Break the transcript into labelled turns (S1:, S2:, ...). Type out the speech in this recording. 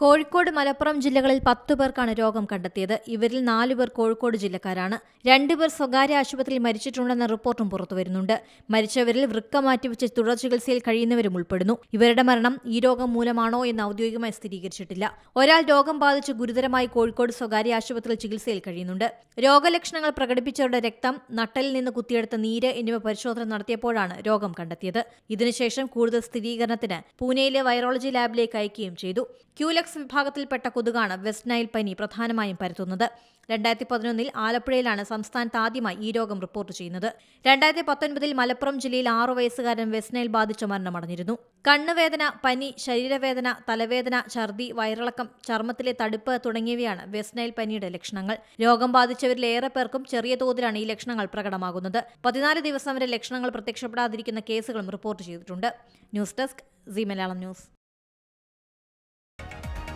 S1: കോഴിക്കോട് മലപ്പുറം ജില്ലകളിൽ പത്തു പേർക്കാണ് രോഗം കണ്ടെത്തിയത്. ഇവരിൽ നാലു പേർ കോഴിക്കോട് ജില്ലക്കാരാണ്. രണ്ടുപേർ സ്വകാര്യ ആശുപത്രിയിൽ മരിച്ചിട്ടുണ്ടെന്ന റിപ്പോർട്ടും പുറത്തുവരുന്നുണ്ട് മരിച്ചവരിൽ വൃക്ക മാറ്റിവെച്ച് തുടർ ചികിത്സയിൽ കഴിയുന്നവരും ഉൾപ്പെടുന്നു. ഇവരുടെ മരണം ഈ രോഗം മൂലമാണോ എന്ന് ഔദ്യോഗികമായി സ്ഥിരീകരിച്ചിട്ടില്ല. ഒരാൾ രോഗം ബാധിച്ച് ഗുരുതരമായി കോഴിക്കോട് സ്വകാര്യ ആശുപത്രിയിൽ ചികിത്സയിൽ കഴിയുന്നുണ്ട്. രോഗലക്ഷണങ്ങൾ പ്രകടിപ്പിച്ചവരുടെ രക്തം നട്ടലിൽ നിന്ന് കുത്തിയെടുത്ത നീര് എന്നിവ പരിശോധന നടത്തിയപ്പോഴാണ് രോഗം കണ്ടെത്തിയത്. ഇതിനുശേഷം കൂടുതൽ സ്ഥിരീകരണത്തിന് പൂനെയിലെ വൈറോളജി ലാബിലേക്ക് അയക്കുകയും ചെയ്തു. ക്യൂലക്സ് വിഭാഗത്തിൽപ്പെട്ട കൊതുകാണ് വെസ്റ്റ് നൈൽ പനി പ്രധാനമായും പരത്തുന്നത്. രണ്ടായിരത്തി പതിനൊന്നിൽ ആലപ്പുഴയിലാണ് സംസ്ഥാനത്ത് ആദ്യമായി ഈ രോഗം റിപ്പോർട്ട് ചെയ്യുന്നത്. രണ്ടായിരത്തി പത്തൊൻപതിൽ മലപ്പുറം ജില്ലയിൽ ആറു വയസ്സുകാരൻ വെസ്റ്റ് നൈൽ ബാധിച്ച് മരണമടഞ്ഞിരുന്നു. കണ്ണുവേദന പനി ശരീരവേദന തലവേദന ഛർദി വയറിളക്കം ചർമ്മത്തിലെ തടുപ്പ് തുടങ്ങിയവയാണ് വെസ്റ്റ് നൈൽ പനിയുടെ ലക്ഷണങ്ങൾ. രോഗം ബാധിച്ചവരിൽ ഏറെ പേർക്കും ചെറിയ തോതിലാണ് ഈ ലക്ഷണങ്ങൾ പ്രകടമാകുന്നത്. പതിനാല് ദിവസം വരെ ലക്ഷണങ്ങൾ പ്രത്യക്ഷപ്പെടാതിരിക്കുന്ന കേസുകളും റിപ്പോർട്ട് ചെയ്തിട്ടുണ്ട്. News desk C Malayalam news.